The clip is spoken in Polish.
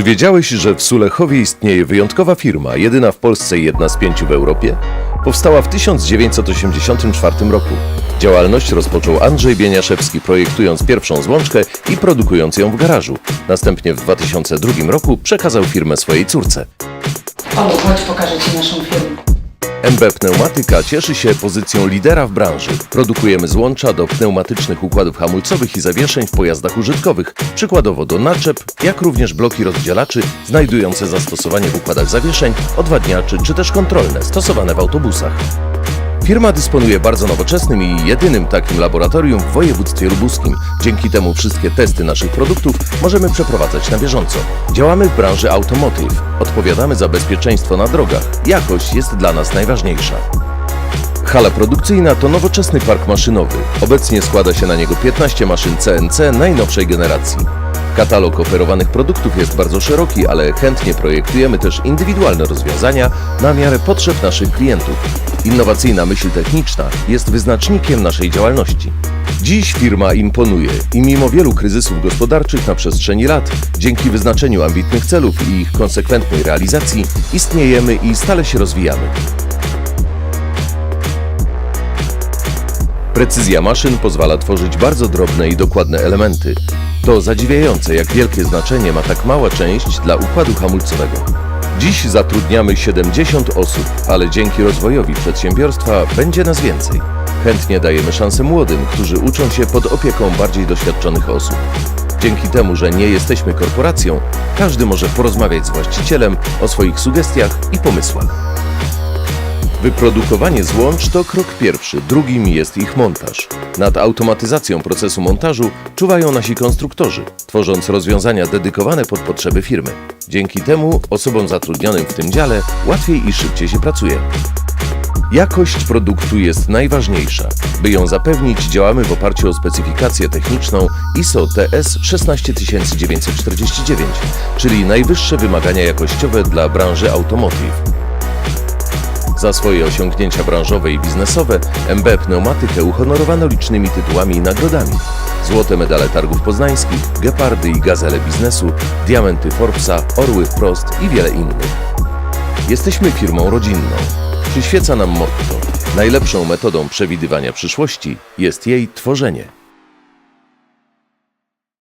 Czy wiedziałeś, że w Sulechowie istnieje wyjątkowa firma, jedyna w Polsce i jedna z pięciu w Europie? Powstała w 1984 roku. Działalność rozpoczął Andrzej Bieniaszewski, projektując pierwszą złączkę i produkując ją w garażu. Następnie w 2002 roku przekazał firmę swojej córce. Olu, chodź pokażę Ci naszą firmę. MB Pneumatyka cieszy się pozycją lidera w branży. Produkujemy złącza do pneumatycznych układów hamulcowych i zawieszeń w pojazdach użytkowych, przykładowo do naczep, jak również bloki rozdzielaczy znajdujące zastosowanie w układach zawieszeń, odwadniaczy czy też kontrolne stosowane w autobusach. Firma dysponuje bardzo nowoczesnym i jedynym takim laboratorium w województwie lubuskim. Dzięki temu wszystkie testy naszych produktów możemy przeprowadzać na bieżąco. Działamy w branży automotive. Odpowiadamy za bezpieczeństwo na drogach. Jakość jest dla nas najważniejsza. Hala produkcyjna to nowoczesny park maszynowy. Obecnie składa się na niego 15 maszyn CNC najnowszej generacji. Katalog oferowanych produktów jest bardzo szeroki, ale chętnie projektujemy też indywidualne rozwiązania na miarę potrzeb naszych klientów. Innowacyjna myśl techniczna jest wyznacznikiem naszej działalności. Dziś firma imponuje i mimo wielu kryzysów gospodarczych na przestrzeni lat, dzięki wyznaczeniu ambitnych celów i ich konsekwentnej realizacji, istniejemy i stale się rozwijamy. Precyzja maszyn pozwala tworzyć bardzo drobne i dokładne elementy. To zadziwiające, jak wielkie znaczenie ma tak mała część dla układu hamulcowego. Dziś zatrudniamy 70 osób, ale dzięki rozwojowi przedsiębiorstwa będzie nas więcej. Chętnie dajemy szansę młodym, którzy uczą się pod opieką bardziej doświadczonych osób. Dzięki temu, że nie jesteśmy korporacją, każdy może porozmawiać z właścicielem o swoich sugestiach i pomysłach. Wyprodukowanie złącz to krok pierwszy, drugim jest ich montaż. Nad automatyzacją procesu montażu czuwają nasi konstruktorzy, tworząc rozwiązania dedykowane pod potrzeby firmy. Dzięki temu osobom zatrudnionym w tym dziale łatwiej i szybciej się pracuje. Jakość produktu jest najważniejsza. By ją zapewnić, działamy w oparciu o specyfikację techniczną ISO TS 16949, czyli najwyższe wymagania jakościowe dla branży automotive. Za swoje osiągnięcia branżowe i biznesowe MB Pneumatykę uhonorowano licznymi tytułami i nagrodami. Złote medale targów poznańskich, gepardy i gazele biznesu, diamenty Forbesa, orły wprost i wiele innych. Jesteśmy firmą rodzinną. Przyświeca nam motto: najlepszą metodą przewidywania przyszłości jest jej tworzenie.